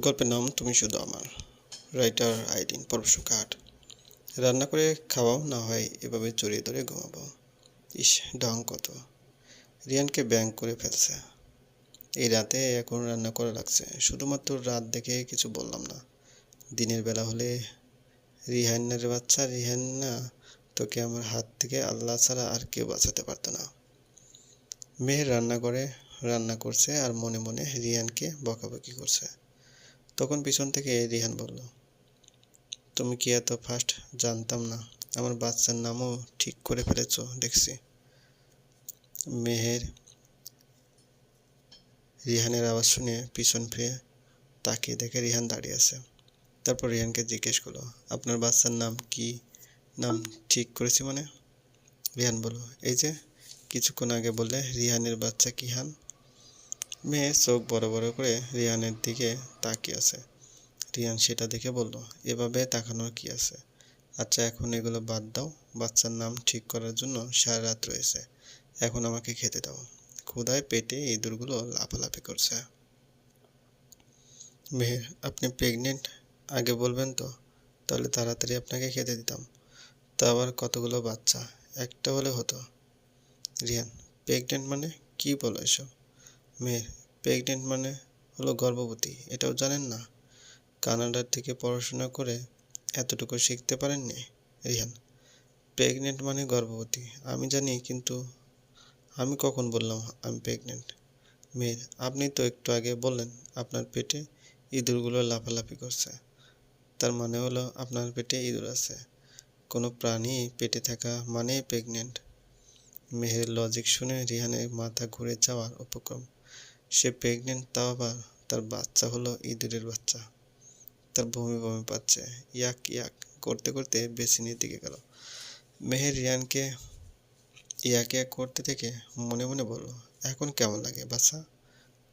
গল্পের নাম তুমি শুধু আমার। রাইটার আইডিন পরশু কাঠ রান্না করে খাওয়াও, না হয় এভাবে জড়িয়ে ধরে ঘুমাবো। ইস, ঢং কত। রিয়ানকে ব্যাং করে ফেলছে। এই রাতে এখন রান্না করা লাগছে। শুধুমাত্র রাত দেখে কিছু বললাম না। দিনের বেলা হলে রিহান্নার বাচ্চা রিহান্না, তোকে আমার হাত থেকে আল্লাহ ছাড়া আর কেউ বাঁচাতে পারতো না। মেয়ের রান্না করে রান্না করছে আর মনে মনে রিয়ানকে বকাবকি করছে। তখন পিছন থেকে রিহান বলল, তুমি কি এত ফাস্ট জানতাম না। আমার বাচ্চার নামও ঠিক করে ফেলেছো, দেখছি। মেহের রিহানের আওয়াজ শুনে পিছন ফিরে তাকিয়ে দেখে রিহান দাঁড়িয়ে আছে। তারপর রিহানকে জিজ্ঞেস করল, আপনার বাচ্চার নাম কি? নাম ঠিক করেছি মানে? রিহান বলল, এই যে, কিছুক্ষণ আগে বললে রিহানের বাচ্চা কিহান মেয়ে চোখ বড় বড় করে রিয়ানের দিকে তাকিয়ে আছে। রিয়ান সেটা দেখে বলল, এভাবে তাকানোর কি আছে? আচ্ছা এখন এগুলো বাদ দাও। বাচ্চার নাম ঠিক করার জন্য সারা রাত রয়েছে। এখন আমাকে খেতে দাও। ক্ষুধায় পেটে ইঁদুরগুলো লাফালাফি করছে। মেহের, আপনি প্রেগনেন্ট? আগে বলবেন তো। তাহলে তাড়াতাড়ি আপনাকে খেতে দিতাম। তা আবার কতগুলো বাচ্চা? একটা হলে হতো। রিয়ান, প্রেগনেন্ট মানে কি বলো এসব? মেয়ের। প্রেগনেন্ট মানে হলো গর্ভবতী, এটাও জানেন না? কানাডার থেকে পড়াশোনা করে এতটুকু শিখতে পারেননি? রিহান প্রেগনেন্ট মানে গর্ভবতী, আমি জানি, কিন্তু আমি কখন বললাম আমি প্রেগনেন্ট মেয়ের, আপনি তো একটু আগে বললেন আপনার পেটে ইঁদুরগুলো লাফালাফি করছে। তার মানে হলো আপনার পেটে ইঁদুর আছে। কোনো প্রাণী পেটে থাকা মানেই প্রেগনেন্ট মেহের লজিক শুনে রিহানের মাথা ঘুরে যাওয়ার উপক্রম। সে প্রেগনেন্ট তাও আবার তার বাচ্চা হলো ইঁদুরের বাচ্চা। তার বমি বমি পাচ্ছে। ইয়াক ইয়াক, করতে করতে বেসিনের দিকে গেল। মেহের রিয়ানকে ইয়াক ইয়াক করতে থেকে মনে মনে বলল, এখন কেমন লাগে বাচ্চা?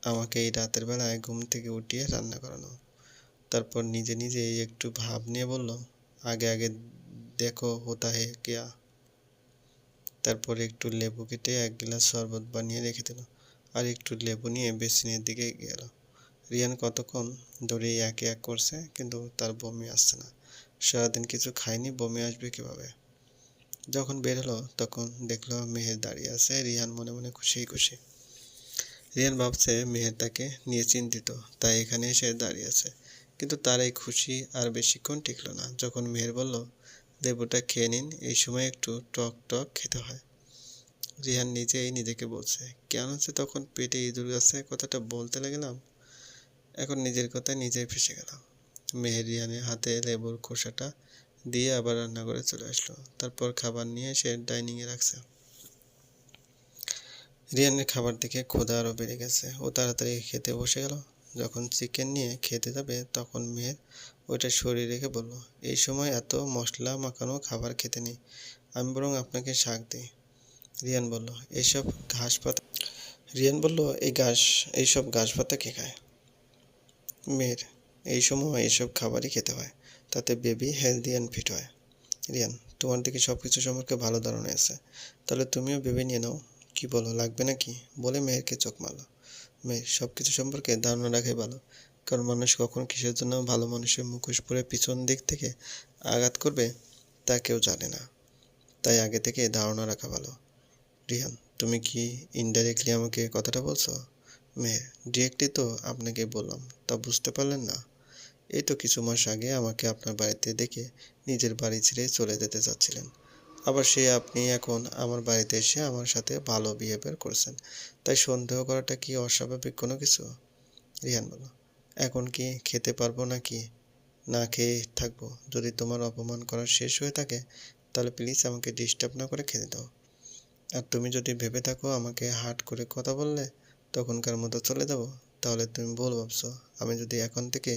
আমাকে এই রাতের বেলায় ঘুম থেকে উঠিয়ে রান্না করানো। তারপর নিজে নিজে একটু ভাব নিয়ে বলল, আগে আগে দেখো হোতা হে কেয়া? তারপর একটু লেবু কেটে এক গ্লাস শরবত বানিয়ে রেখে দিল। আর একটু লেবু নিয়ে বেসিনের দিকে গেল। রিয়ান কতক্ষণ ধরে এক এক করছে কিন্তু তার বমি আসছে না। সারাদিন কিছু খায়নি, বমি আসবে কীভাবে? যখন বের হলো তখন দেখল মেহের দাঁড়িয়ে আছে, রিয়ান মনে মনে খুশি খুশি। রিয়ান ভাবছে মেহের তাকে নিয়ে চিন্তিত, তাই এখানে এসে দাঁড়িয়ে আছে। কিন্তু তার এই খুশি আর বেশিক্ষণ টিকলো না। যখন মেহের বলল, লেবুটা খেয়ে নিন, এই সময় একটু টক টক খেতে হয়। রিহান নিজেই নিজেকে বলছে, কেন যে তখন পেটে ইঁদুর গাছে কথাটা বলতে লাগলাম? এখন নিজের কথায় নিজেই ফেসে গেলাম। মেহেরিয়ানের হাতে লেবুর খোসাটা দিয়ে আবার রান্নাঘরে চলে আসলো। তারপর খাবার নিয়ে সে ডাইনিংয়ে রাখছে। রিয়ানের খাবার দেখে ক্ষুধা আরও বেড়ে গেছে। ও তাড়াতাড়ি খেতে বসে গেল। যখন চিকেন নিয়ে খেতে যাবে, তখন মেয়ের ওইটা সরিয়ে রেখে বলল, এই সময় এত মশলা মাখানো খাবার খেতে নেই। আমি বরং আপনাকে শাক দিই। রিয়ান বলল, এইসব ঘাস পাতা রিয়ান বলল, এই ঘাস, এইসব ঘাস পাতা কে খায়? মেয়ের, এই সময় এইসব খাবারই খেতে হয়, তাতে বেবি হেলদি অ্যান্ড ফিট হয়। রিয়ান, তোমার দিকে সব কিছু সম্পর্কে ভালো ধারণা আছে, তাহলে তুমিও ভেবে নিয়ে নাও, কি বলো, লাগবে নাকি? বলে মেয়েরকে চোখ মারলো। মেয়ের সব কিছু সম্পর্কে ধারণা রাখাই ভালো, কারণ মানুষ কখন কিসের জন্য ভালো মানুষের মুখোশ পরে পিছন দিক থেকে আঘাত করবে তা কেউ জানে না। তাই আগে থেকে ধারণা রাখা ভালো। রিহান তুমি কি ইনডাইরেক্টলি আমাকে কথাটা বলছো? মেয়ের ডিরেক্টলি তো আপনাকে বললাম, তা বুঝতে পারলেন না। এই তো কিছু মাস আগে আমাকে আপনার বাড়িতে দেখে নিজের বাড়ি ছেড়ে চলে যেতে চাচ্ছিলেন। আবার সে আপনি এখন আমার বাড়িতে এসে আমার সাথে ভালো বিহেভিয়ার করছেন। তাই সন্দেহ করাটা কি অস্বাভাবিক কোনো কিছু? রিহান বলো এখন কি খেতে পারব নাকি? না খেয়ে থাকব। যদি তোমার অপমান করা শেষ হয়ে থাকে, তাহলে প্লিজ আমাকে ডিস্টার্ব না করে খেতে দাও। আর তুমি যদি ভেবে থাকো আমাকে হাট করে কথা বললে তখনকার মতো চলে যাব, তাহলে তুমি ভুল ভাবছ। আমি যদি এখন থেকে,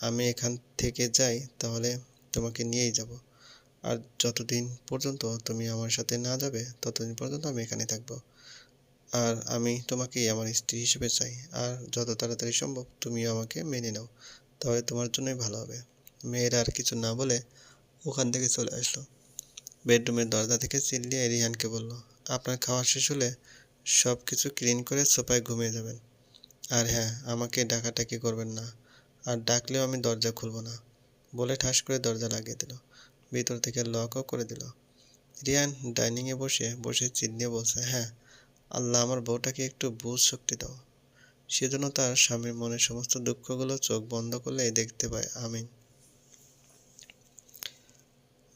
আমি এখান থেকে যাই, তাহলে তোমাকে নিয়েই যাব। আর যতদিন পর্যন্ত তুমি আমার সাথে না যাবে, ততদিন পর্যন্ত আমি এখানে থাকব। আর আমি তোমাকেই আমার স্ত্রী হিসেবে চাই। আর যত তাড়াতাড়ি সম্ভব তুমিও আমাকে মেনে নাও, তাহলে তোমার জন্যই ভালো হবে। মেয়েরা আর কিছু না বলে ওখান থেকে চলে আসলো। বেডরুমের দরজা থেকে চিল্লিয়ে রিহানকে বলল, আপনার খাওয়া শেষ হলে সব কিছু ক্লিন করে সোফায় ঘুমিয়ে যাবেন। আর হ্যাঁ আমাকে ডাকাটাকি করবেন না? আর ডাকলেও আমি দরজা খুলব না। বলে ঠাস করে দরজা লাগিয়ে দিল। ভিতর থেকে লকও করে দিল। রিয়ান ডাইনিংয়ে বসে বসে চিল্লিয়ে বলছে হ্যাঁ আল্লাহ আমার বউটাকে একটু বুঝ শক্তি দাও। সেজন্য তার স্বামীর মনের সমস্ত দুঃখগুলো চোখ বন্ধ করলেই দেখতে পায় আমিন।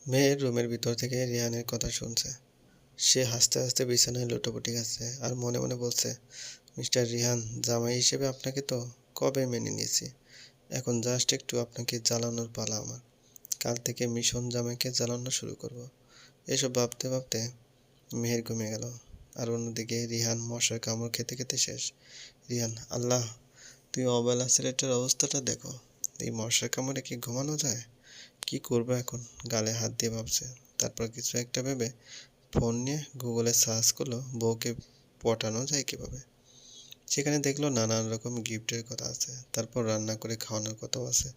মেয়ের রুমের ভিতর থেকে রিয়ানের কথা শুনছে। সে হাসতে হাসতে বিছানায় লুটোপুটি গেছে আর মনে মনে বলছে, মিস্টার রিহান জামাই হিসেবে আপনাকে তো কবে মেনে নিয়েছি? এখন জাস্ট একটু আপনাকে জ্বালানোর পালা আমার। কাল থেকে মিশন জামাইকে জ্বালানো শুরু করব। এসব ভাবতে ভাবতে মেহের ঘুমিয়ে গেল। আর অন্যদিকে রিহান মশার কামড় খেতে খেতে শেষ। রিহান আল্লাহ, তুই অবেলা ছেলেটার অবস্থাটা দেখো। এই মশার কামড়ে কি ঘুমানো যায়? কি করব এখন? গালে হাত দিয়ে ভাবছে। তারপর কিছু একটা ভেবে ফোন নিয়ে গুগলে সার্চ করল, বউকে পটানো যায় কীভাবে? সেখানে দেখল নানান রকম গিফটের কথা আছে। তারপর রান্না করে খাওয়ানোর কথাও আছে।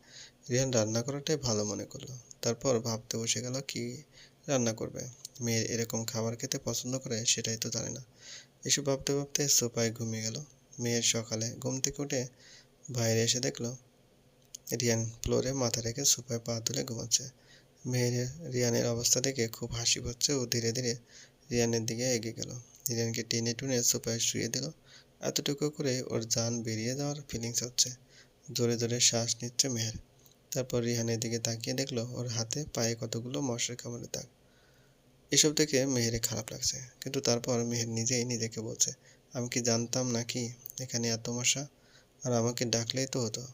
রিহান রান্না করাটাই ভালো মনে করল। তারপর ভাবতে বসে গেল কি রান্না করবে? মেয়ের এরকম খাবার খেতে পছন্দ করে সেটাই তো জানে না। এসব ভাবতে ভাবতে সোফায় ঘুমিয়ে গেল। মেয়ের সকালে ঘুম থেকে উঠে বাইরে এসে দেখল রিয়ান ফ্লোরে মাথা রেখে সোফায় পা তুলে ঘুমাচ্ছে। মেয়ের রিয়ানের অবস্থা দেখে খুব হাসি পাচ্ছে ও ধীরে ধীরে রিয়ানের দিকে এগিয়ে গেল। রিয়ানকে টেনে টুনে সোফায় শুয়ে দিল। এতটুকু করে ওর জান বেরিয়ে যাওয়ার ফিলিংস হচ্ছে। জোরে জোরে শ্বাস নিচ্ছে মেহের। তারপর রিহানের দিকে তাকিয়ে দেখল ওর হাতে পায়ে কতগুলো মশার কামড়ের দাগ। এসব দেখে মেহেরে খারাপ লাগছে। কিন্তু তারপর মেহের নিজেই নিজেকে বলছে, আমি কি জানতাম নাকি এখানে এত মশা? আর আমাকে ডাকলেই তো হতো।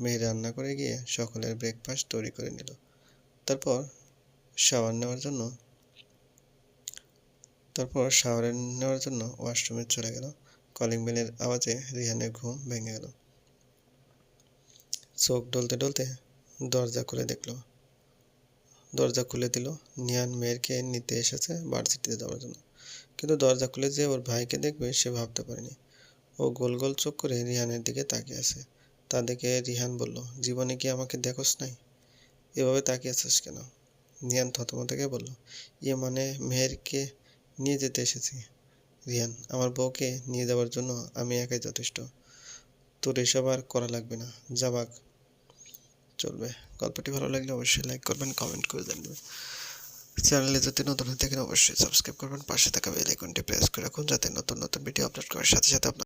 মেহের রান্না করে গিয়ে সকলের ব্রেকফাস্ট তৈরি করে নিল। তারপর শাওয়ার নেওয়ার জন্য, তারপর শাওয়ার নেওয়ার জন্য ওয়াশরুমে চলে গেল। কলিং বেলের আওয়াজে রিহানের ঘুম ভেঙে গেল। চোখ ডলতে ডলতে দরজা খুলে দেখল। দরজা খুলে দিল নিয়ান মেয়েরকে নিতে এসেছে ভার্সিটিতে যাওয়ার জন্য। কিন্তু দরজা খুলে যে ওর ভাইকে দেখবে সে ভাবতে পারেনি। ও গোল গোল চোখ করে রিহানের দিকে তাকিয়ে আছে। তা দেখে রিহান বলল, জীবনে কি আমাকে দেখোস নাই? এভাবে তাকিয়ে আছিস কেন? নিয়ান থতমতকে বলল ইয়ে মানে মেহেরকে নিয়ে যেতে এসেছি। রিহান, আমার বউকে নিয়ে যাওয়ার জন্য আমি একাই যথেষ্ট। তোর এসব আর করা লাগবে না। যাবাক চলবে। গল্পটি ভালো লাগলে অবশ্যই লাইক করবেন কমেন্ট করে জানবেন। চ্যানেলে যদি নতুন হয়ে থাকেন, অবশ্যই সাবস্ক্রাইব করবেন। পাশে থাকা বেল আইকনটি প্রেস করে রাখুন, যাতে নতুন নতুন ভিডিও আপলোড করার সাথে সাথে আপনার